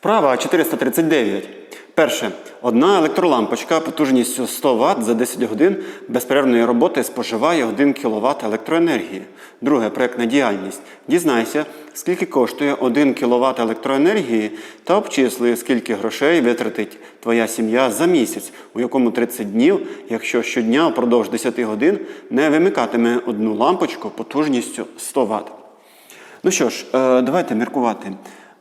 Вправа 439. Перше. Одна електролампочка потужністю 100 Вт за 10 годин безперервної роботи споживає 1 кВт електроенергії. Друге. Проєктна діяльність. Дізнайся, скільки коштує 1 кВт електроенергії та обчисли, скільки грошей витратить твоя сім'я за місяць, у якому 30 днів, якщо щодня впродовж 10 годин не вимикатиме одну лампочку потужністю 100 Вт. Ну що ж, е, давайте міркувати.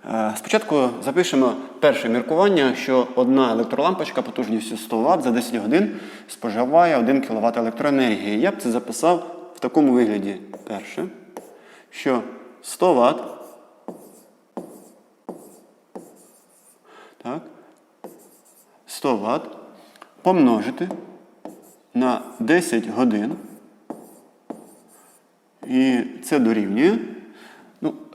Е, Спочатку запишемо перше міркування, що одна електролампочка потужністю 100 Вт за 10 годин споживає 1 кВт електроенергії. Я б це записав в такому вигляді. Перше, що 100 Вт так, 100 Вт помножити на 10 годин. І це дорівнює.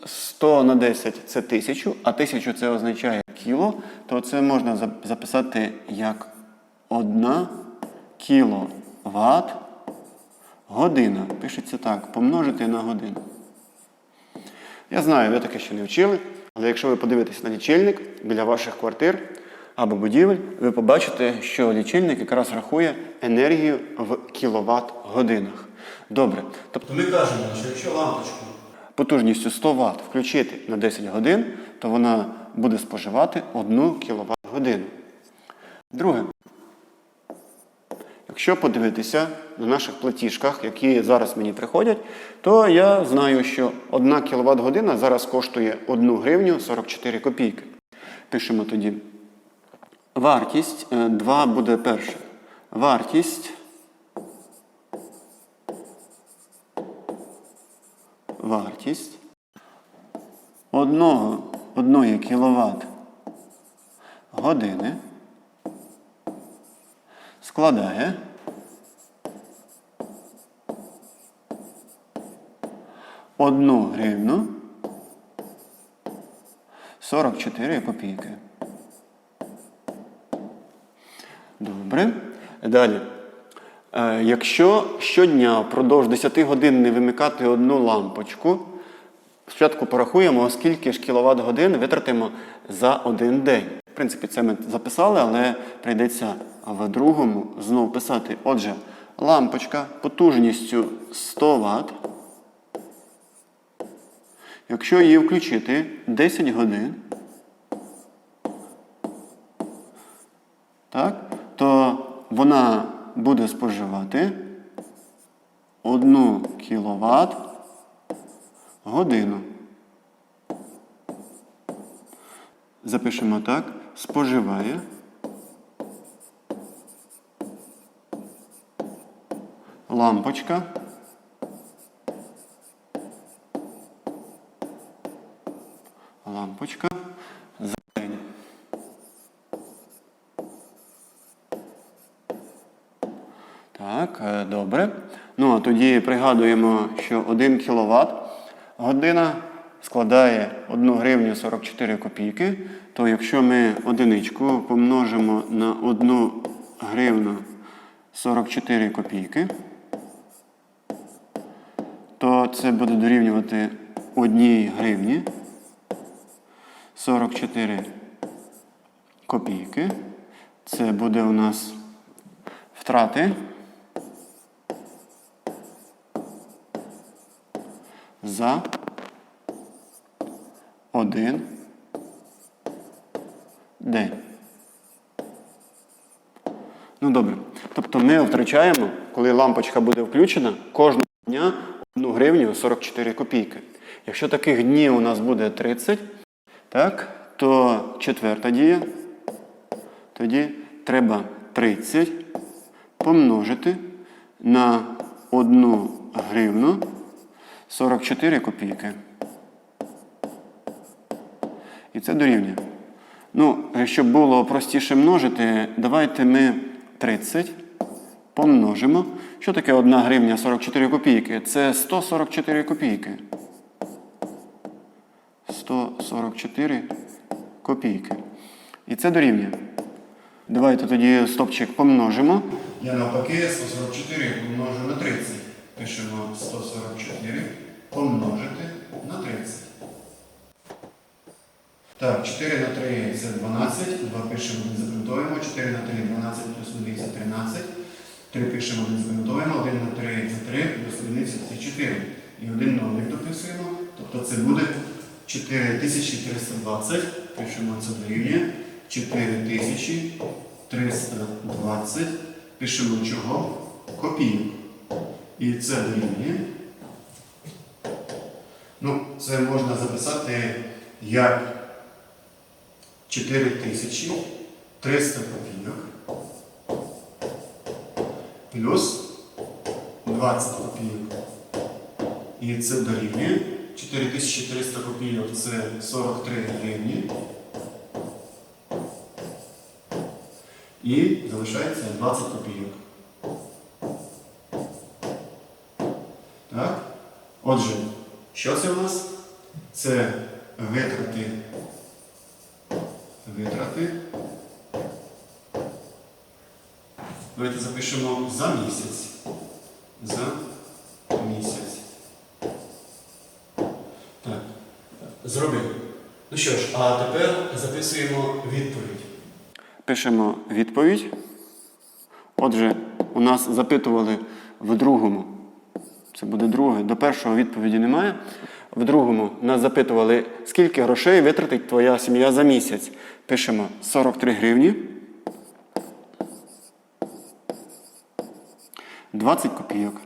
Ну, 100 на 10 це 1000, а 1000 це означає кіло, то це можна записати як 1 кіловат година. Пишеться так, помножити на годину. Я знаю, ви таке ще не вчили, але якщо ви подивитесь на лічильник біля ваших квартир або будівель, ви побачите, що лічильник якраз рахує енергію в кіловат годинах. Добре. Тобто ми кажемо, що якщо лампочку потужністю 100 Вт включити на 10 годин, то вона буде споживати 1 кВт годину. Друге. Якщо подивитися на наших платіжках, які зараз мені приходять, то я знаю, що 1 кВт година зараз коштує 1 гривню 44 копійки. Пишемо тоді. Вартість 2 буде перше. Вартість. Вартість одного, одної кВт години складає одну гривну 44 копійки. Добре. Далі. Е, Якщо щодня впродовж 10 годин не вимикати одну лампочку, спочатку порахуємо, скільки ж кіловат годин витратимо за один день. В принципі, це ми записали, але прийдеться в другому знову писати. Отже, лампочка потужністю 100 Вт. Якщо її включити 10 годин, так, то вона буде споживати 1 кВт годину. Запишемо так. Споживає лампочка лампочка Ну а тоді пригадуємо, що 1 кВт година складає 1 гривню 44 копійки. То якщо ми одиничку помножимо на 1 гривну 44 копійки, то це буде дорівнювати 1 гривні 44 копійки. Це буде у нас втрати. За один день. Ну добре. Тобто ми втрачаємо, коли лампочка буде включена, кожного дня 1 гривню 44 копійки. Якщо таких днів у нас буде 30, так, то четверта дія. Тоді треба 30 помножити на 1 гривну 44 копійки. І це дорівнює. Ну, щоб було простіше множити, давайте ми 30 помножимо. Що таке 1 гривня 44 копійки? Це 144 копійки. 144 копійки. І це дорівнює. Давайте тоді стопчик помножимо. Я навпаки 144 помножу на 30. Пишемо 144 помножити на 30. Так, 4 на 3 це 12, 2 пишемо, 1 запам'ятовуємо, 4 на 3 12 плюс 1 це 13, 3 пишемо, 1 запам'ятовуємо, 1 на 3 це 3, плюс 1 це 4. І 1 нолик дописуємо, тобто це буде 4320, пишемо це дорівнює, 4320, пишемо чого? Копійок. І це дорівнює. Ну, це можна записати як 4300 копійок плюс 20 копійок. І це дорівнює. 4300 копійок це 43 гривні. І залишається 20 копійок. Так? Отже, що це у нас? Це витрати. Витрати. Давайте запишемо за місяць. За місяць. Так. Зробив. Ну що ж, а тепер записуємо відповідь. Пишемо відповідь. Отже, у нас запитували в другому. Це буде друге. До першого відповіді немає. В другому нас запитували, скільки грошей витратить твоя сім'я за місяць. Пишемо 43 гривні. 20 копійок.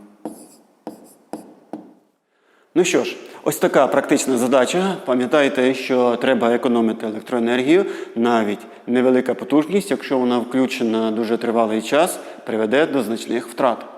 Ну що ж, ось така практична задача. Пам'ятайте, що треба економити електроенергію. Навіть невелика потужність, якщо вона включена дуже тривалий час, приведе до значних втрат.